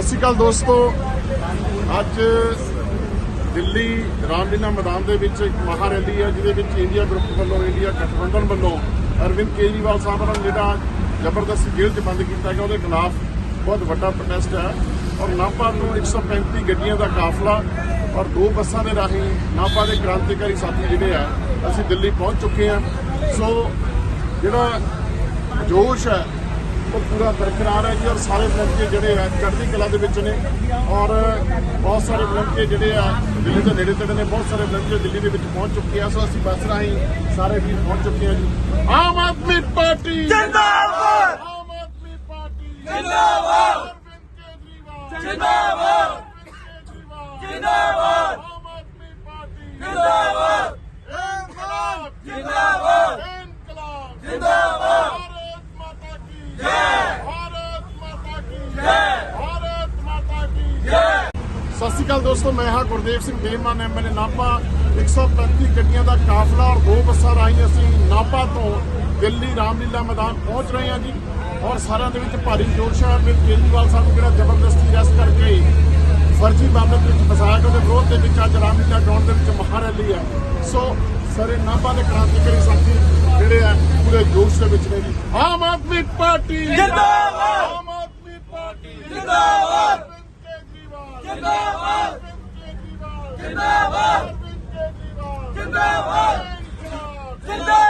ਸਤਿ ਸ਼੍ਰੀ ਅਕਾਲ ਦੋਸਤੋ। ਅੱਜ ਦਿੱਲੀ ਰਾਮਲੀਲਾ ਮੈਦਾਨ ਦੇ ਵਿੱਚ ਇੱਕ ਮਹਾ ਰੈਲੀ ਹੈ, ਜਿਹਦੇ ਵਿੱਚ ਇੰਡੀਆ ਗਰੁੱਪ ਵੱਲੋਂ, ਇੰਡੀਆ ਗਠਬੰਧਨ ਵੱਲੋਂ ਅਰਵਿੰਦ ਕੇਜਰੀਵਾਲ ਸਾਹਿਬ ਨੂੰ ਜਿਹੜਾ ਜ਼ਬਰਦਸਤ ਜੇਲ੍ਹ 'ਚ ਬੰਦ ਕੀਤਾ ਗਿਆ, ਉਹਦੇ ਖਿਲਾਫ ਬਹੁਤ ਵੱਡਾ ਪ੍ਰੋਟੈਸਟ ਹੈ। ਔਰ ਨਾਭਾ ਤੋਂ 135 ਗੱਡੀਆਂ ਦਾ ਕਾਫਲਾ ਔਰ ਦੋ ਬੱਸਾਂ ਦੇ ਰਾਹੀਂ ਨਾਭਾ ਦੇ ਕ੍ਰਾਂਤੀਕਾਰੀ ਸਾਥੀ ਜਿਹੜੇ ਆ, ਅਸੀਂ ਦਿੱਲੀ ਪਹੁੰਚ ਚੁੱਕੇ ਹਾਂ। ਸੋ, ਜਿਹੜਾ ਜੋਸ਼ ਹੈ ਉਹ ਪੂਰਾ ਬਰਕਰਾਰ ਹੈ ਜੀ ਔਰ ਸਾਰੇ ਵਲੰਟੀਅਰ ਜਿਹੜੇ ਆ ਚੜ੍ਹਦੀ ਕਲਾ ਦੇ ਵਿੱਚ ਨੇ ਔਰ ਬਹੁਤ ਸਾਰੇ ਵਲੰਟੀਅਰ ਜਿਹੜੇ ਆ ਦਿੱਲੀ ਦੇ ਨੇੜੇ ਤੇੜੇ ਨੇ ਬਹੁਤ ਸਾਰੇ ਵਲੰਟੀਅਰ ਦਿੱਲੀ ਦੇ ਵਿੱਚ ਪਹੁੰਚ ਚੁੱਕੇ ਆ ਸੋ ਅਸੀਂ ਬੱਸ ਰਾਹੀਂ ਸਾਰੇ ਵੀ ਪਹੁੰਚ ਚੁੱਕੇ ਆ ਜੀ। ਆਮ ਆਦਮੀ ਪਾਰਟੀ ਜਿੰਦਾਬਾਦ! ਆਮ ਆਦਮੀ ਪਾਰਟੀ ਜਿੰਦਾਬਾਦ! ਅਰਵਿੰਦ ਕੇਜਰੀਵਾਲ! ਜਿੰਦਾਬਾਦ! ਜਿੰਦਾਬਾਦ! ਆਮ ਆਦਮੀ ਪਾਰਟੀ ਜਿੰਦਾਬਾਦ! ਇਨਕਲਾਬ ਜਿੰਦਾਬਾਦ! ਸਤਿ ਸ਼੍ਰੀ ਅਕਾਲ ਦੋਸਤੋ, ਮੈਂ ਹਾਂ ਗੁਰਦੇਵ ਸਿੰਘ ਦੇਵਮਾਨ ਐਮਐਲਏ ਨਾਭਾ। 135 ਗੱਡੀਆਂ ਦਾ ਕਾਫਲਾ ਔਰ ਦੋ ਬੱਸਾਂ ਰਾਹੀਂ ਅਸੀਂ ਨਾਭਾ ਤੋਂ ਦਿੱਲੀ ਰਾਮਲੀਲਾ ਮੈਦਾਨ ਪਹੁੰਚ ਰਹੇ ਹਾਂ ਜੀ। ਔਰ ਸਾਰਿਆਂ ਦੇ ਵਿੱਚ ਭਾਰੀ ਜੋਸ਼ ਹੈ। ਫਿਰ ਕੇਜਰੀਵਾਲ ਸਾਹਿਬ ਨੂੰ ਜਿਹੜਾ ਜ਼ਬਰਦਸਤੀ ਅਰੈਸਟ ਕਰਕੇ ਫਰਜ਼ੀ ਮਾਮਲੇ ਵਿੱਚ ਫਸਾਇਆ ਗਿਆ। ਉਹਦੇ ਵਿਰੋਧ ਦੇ ਵਿੱਚ ਅੱਜ ਰਾਮਲੀਲਾ ਗਰਾਊਂਡ ਦੇ ਵਿੱਚ ਮਹਾ ਰੈਲੀ ਹੈ। ਸੋ ਸਾਰੇ ਨਾਭਾ ਦੇ ਕ੍ਰਾਂਤੀਕਾਰੀ ਸਾਥੀ ਜਿਹੜੇ ਆ, ਪੂਰੇ ਜੋਸ਼ ਦੇ ਵਿੱਚ ਨੇ ਜੀ। ਆਮ ਆਦਮੀ ਪਾਰਟੀ ਜਿੰਦਾਬਾਦ! Verdade!